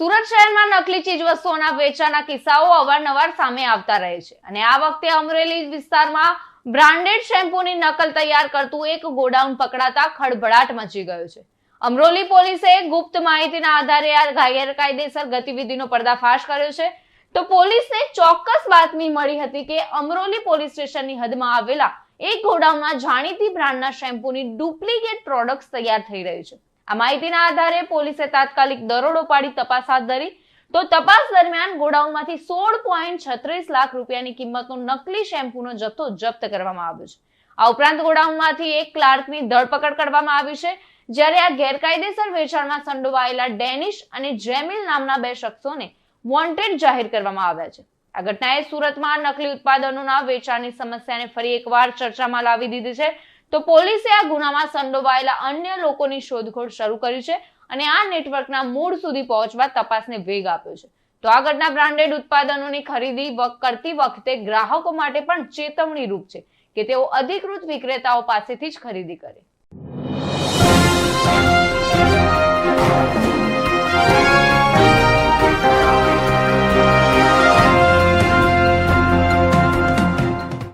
સુરત શહેરમાં નકલી ચીજ વસ્તુઓના વેચાણના કિસ્સાઓ અવારનવાર સામે આવતા રહે છે. અને આ વખતે અમરેલી વિસ્તારમાં બ્રાન્ડેડ શેમ્પૂની નકલ તૈયાર કરતું એક ગોડાઉન પકડાતા ખળભળાટ મચી ગયો છે. અમરોલી પોલીસે ગુપ્ત માહિતીના આધારે આ ગેરકાયદેસર ગતિવિધિનો પર્દાફાશ કર્યો છે. તો પોલીસને ચોક્કસ બાતમી મળી હતી કે અમરોલી પોલીસ સ્ટેશનની હદમાં આવેલા એક ગોડાઉનમાં જાણીતી બ્રાન્ડના શેમ્પૂની ડુપ્લિકેટ પ્રોડક્ટ્સ તૈયાર થઈ રહી છે. આ માહિતીના આધારે પોલીસે તાત્કાલિક દરોડો પાડી તપાસ હાથ ધરી. તો તપાસ દરમિયાન ગોડાઉનમાંથી સોળ પોઈન્ટ છત્રીસ લાખ રૂપિયાની કિંમતનો નકલી શેમ્પૂનો જથ્થો જપ્ત કરવામાં આવ્યો છે. આ ઉપરાંત ગોડાઉનમાંથી એક ક્લાર્કની ધરપકડ કરવામાં આવી છે, જ્યારે આ ગેરકાયદેસર વેચાણમાં સંડોવાયેલા ડેનિશ અને જેમિલ નામના બે શખ્સોને વોન્ટેડ જાહેર કરવામાં આવ્યા છે. આ ઘટનાએ સુરતમાં નકલી ઉત્પાદનોના વેચાણની સમસ્યાને ફરી એકવાર ચર્ચામાં લાવી દીધી છે. તો પોલીસે આ ગુનામાં સંડોવાયેલા અન્ય લોકોની શોધખોળ શરૂ કરી છે અને આ નેટવર્કના મૂળ સુધી પહોંચવા તપાસને વેગ આપ્યો છે. તો આ ઘટના બ્રાન્ડેડ ઉત્પાદનોની ખરીદી કરતી વખતે ગ્રાહકો માટે પણ ચેતવણી રૂપ છે કે તેઓ અધિકૃત વિક્રેતાઓ પાસેથી જ ખરીદી કરે.